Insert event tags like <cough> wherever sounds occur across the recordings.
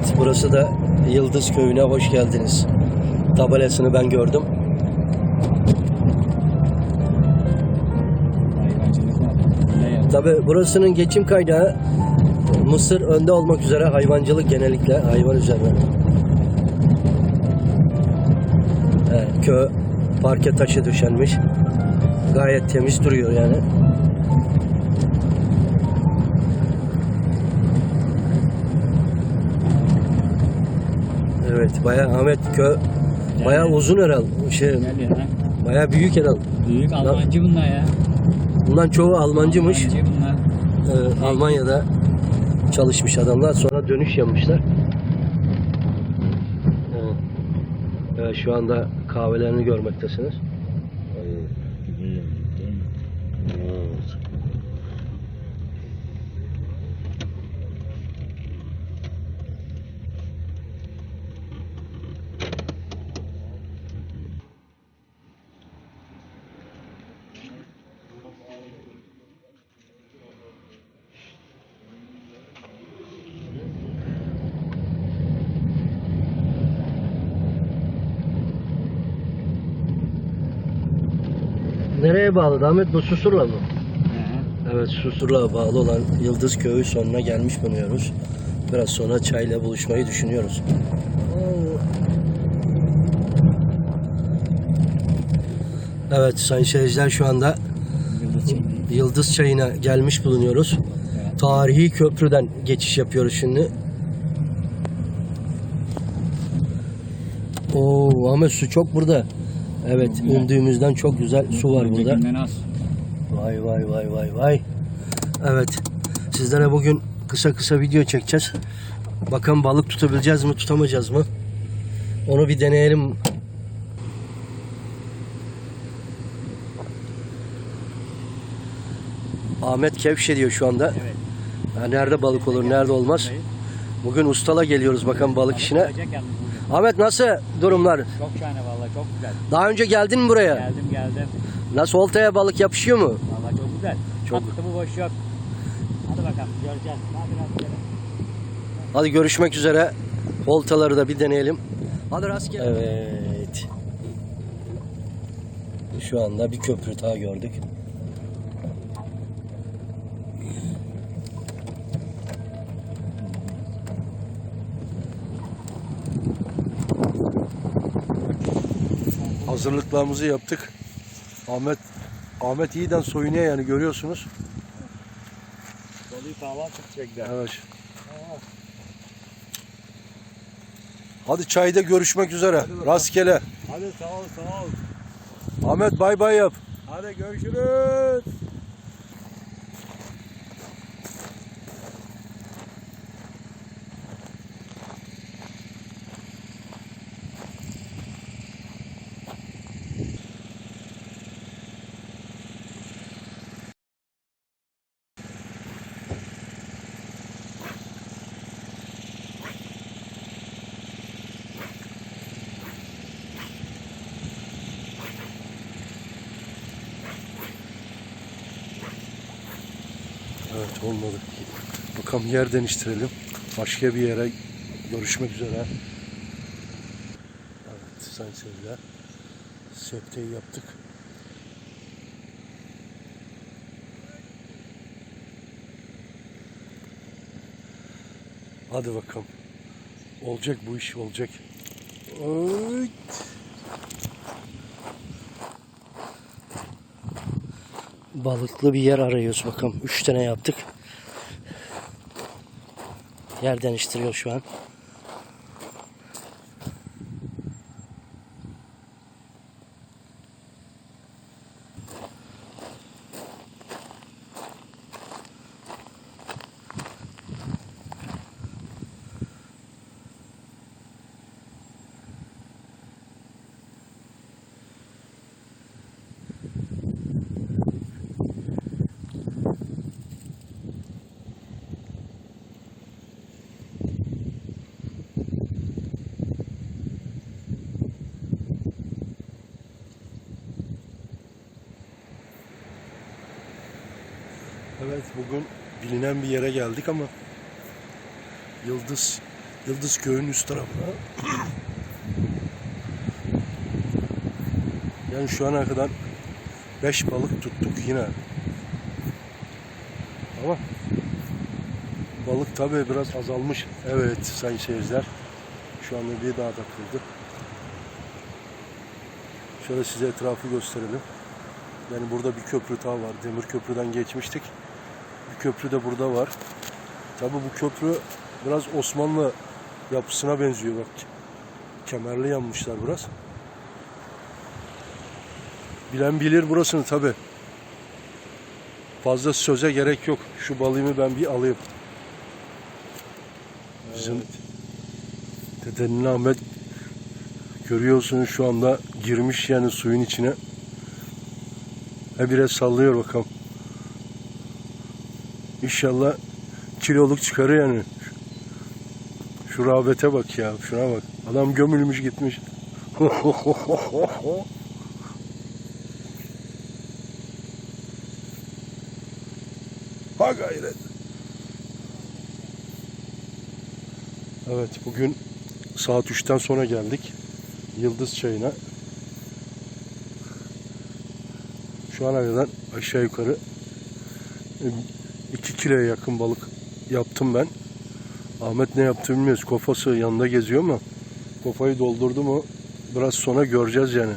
Evet, burası da Yıldız Köyü'ne hoş geldiniz. Tabelasını ben gördüm. Tabi burasının geçim kaynağı Mısır önde olmak üzere hayvancılık genellikle hayvan üzerine. Evet, köy parke taşı döşenmiş. Gayet temiz duruyor yani. Bayağı Ahmet köy bayağı uzun herhal. Şey, Gel ya. bayağı büyük herhal. Büyük Almancı bunlar ya. Bundan çoğu Almancımış. Almancı bunlar. Ee, Almanya'da çalışmış adamlar. Sonra dönüş yapmışlar. Evet. Evet, şu anda kahvelerini görmektesiniz. Nereye bağlı Ahmet? Bu Susurla mı? Evet Susurluğa bağlı olan Yıldız Köyü sonuna gelmiş bulunuyoruz. Biraz sonra çayla buluşmayı düşünüyoruz. Evet sayın seyirciler şu anda Yıldız çayı. Yıldız Çayı'na gelmiş bulunuyoruz. Tarihi köprüden geçiş yapıyoruz şimdi. Oo Ahmet su çok burada. Evet indiğimizden çok güzel su var burada. Vay vay vay vay vay. Evet. Sizlere bugün kısa kısa video çekeceğiz. Bakalım balık tutabileceğiz mi, tutamayacağız mı? Onu bir deneyelim. Ahmet Kevşe diyor şu anda. Evet. Ha, nerede balık olur, nerede olmaz? Bugün ustala geliyoruz bakalım balık işine. Ahmet nasıl durumlar? Çok şahane vallahi çok güzel. Daha önce geldin mi buraya? Geldim geldim. Nasıl oltaya balık yapışıyor mu? Vallahi çok güzel. Çok- Attı mı boş yok. Hadi bakalım göreceğiz. Hadi rastgele. Hadi görüşmek üzere. Voltaları da bir deneyelim. Hadi rastgele. Evet. Şu anda bir köprü daha gördük. Hazırlıklarımızı yaptık. Ahmet Ahmet iyiden soyunuyor yani görüyorsunuz. Doluyu kahvaltı tutacaklar. Evet. Hadi çayda görüşmek üzere. Rastgele. Hadi sağ ol sağ ol. Ahmet bay bay yap. Hadi görüşürüz. Evet olmadı. Bakalım yer değiştirelim. Başka bir yere görüşmek üzere. Evet sayın seyirciler. Septeyi yaptık. Hadi bakalım. Olacak bu iş olacak. Evet. Balıklı bir yer arıyoruz bakalım. Üç tane yaptık. Yer değiştiriyor şu an. Evet bugün bilinen bir yere geldik ama Yıldız Yıldız Köyü'nün üst tarafına. Yani şu ana kadar 5 balık tuttuk yine. Ama balık tabii biraz azalmış. Evet sayın seyirciler. Şu anda bir daha takıldı. Şöyle size etrafı gösterelim. Yani burada bir köprü daha var. Demir köprüden geçmiştik. Köprü de burada var. Tabii bu köprü biraz Osmanlı yapısına benziyor bak. Kemerli yanmışlar biraz. Bilen bilir burasını tabii. Fazla söze gerek yok. Şu balığımı ben bir alayım. Bizim dedenin Ahmet görüyorsunuz şu anda girmiş yani suyun içine. He biraz sallıyor bakalım. İnşallah kiloluk çıkarır yani. Şu rağbete bak ya. Şuna bak. Adam gömülmüş gitmiş. <laughs> ha gayret. Evet bugün saat 3'ten sonra geldik. Yıldız Çayı'na. Şu ana kadar aşağı yukarı 2 kiloya yakın balık yaptım ben. Ahmet ne yaptı bilmiyoruz. Kofası yanında geziyor ama kofayı doldurdu mu biraz sonra göreceğiz yani.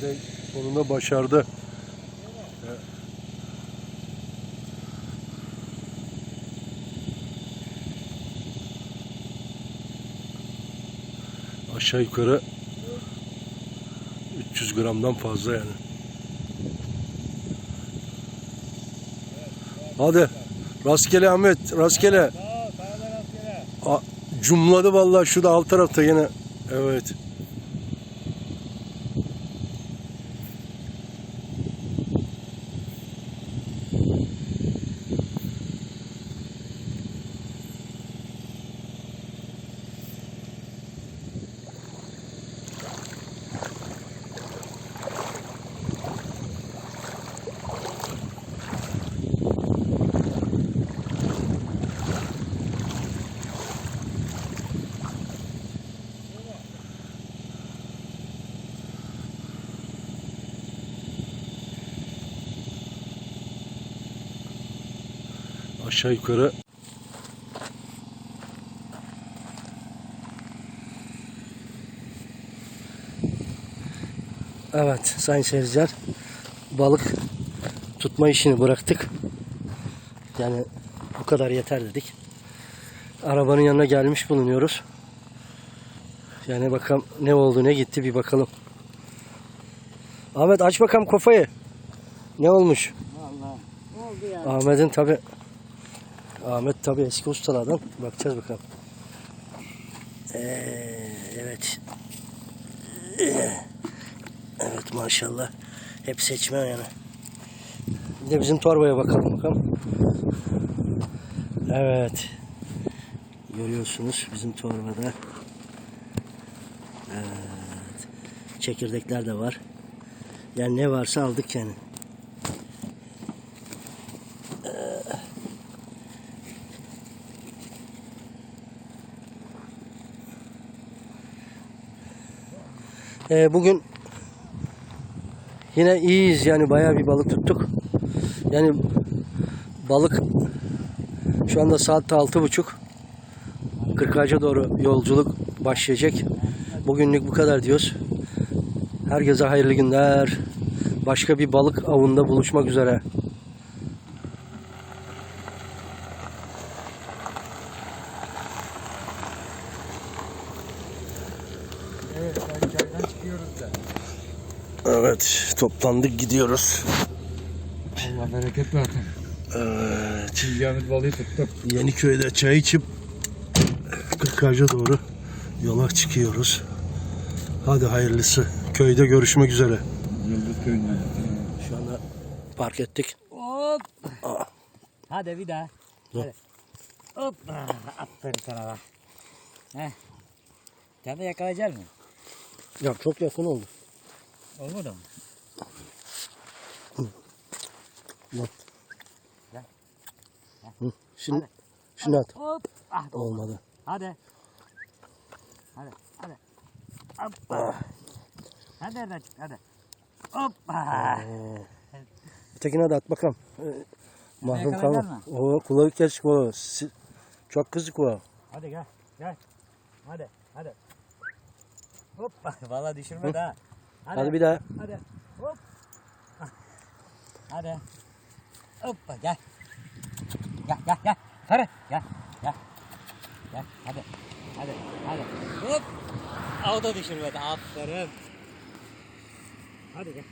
De sonunda başardı. Aşağı yukarı 300 gramdan fazla yani. Hadi rastgele Ahmet rastgele. Cumladı vallahi şu da alt tarafta yine. Evet. Aşağı yukarı Evet sayın seyirciler balık tutma işini bıraktık. Yani bu kadar yeter dedik. Arabanın yanına gelmiş bulunuyoruz. Yani bakalım ne oldu ne gitti bir bakalım. Ahmet aç bakalım kafayı. Ne olmuş? Vallahi. Ne oldu ya? Ahmet'in tabi Ahmet tabi eski ustalardan bakacağız bakalım. Ee, evet. Evet maşallah. Hep seçme yani. Bir de bizim torbaya bakalım bakalım. Evet. Görüyorsunuz bizim torbada. Evet. Çekirdekler de var. Yani ne varsa aldık yani. Ee, bugün yine iyiyiz yani bayağı bir balık tuttuk. Yani balık şu anda saat altı buçuk. Kırkağaç'a doğru yolculuk başlayacak. Bugünlük bu kadar diyoruz. Herkese hayırlı günler. Başka bir balık avında buluşmak üzere. Evet toplandık gidiyoruz. Allah bereket versin. Evet. Yiyeceğimiz balığı tuttuk. Yeniköy'de çay içip Kırkağaç'a doğru yola çıkıyoruz. Hadi hayırlısı. Köyde görüşmek üzere. Yıldız köyünden. Şu anda park ettik. Hop. Aa. Hadi bir daha. Hadi. Hop. Aferin sana bak. Heh. Sen de yakalayacak mısın? Ya çok yakın oldu. Olmadı mı? Gel. Hı, Şimdi, şimdi at. Hop. Ah, olmadı. Olmadı. Hadi. Hadi. Hadi. Hoppa. Hadi nereden çık? Hadi. Hoppa. Tekine de at bakalım. Ee, mahrum kalma. O kulağı kesik o. Çok kızık o. Hadi gel. Gel. Hadi. Hadi. Hoppa. <laughs> Valla düşürmedi ha. Hadi bir daha. Hadi. Hop. Ah. Hadi. Hoppa gel. Gel gel gel. Sarı. Gel. Gel. Gel. Hadi. Hadi. Hadi. Hop. O da düşürmedi. Aferin. Hadi gel.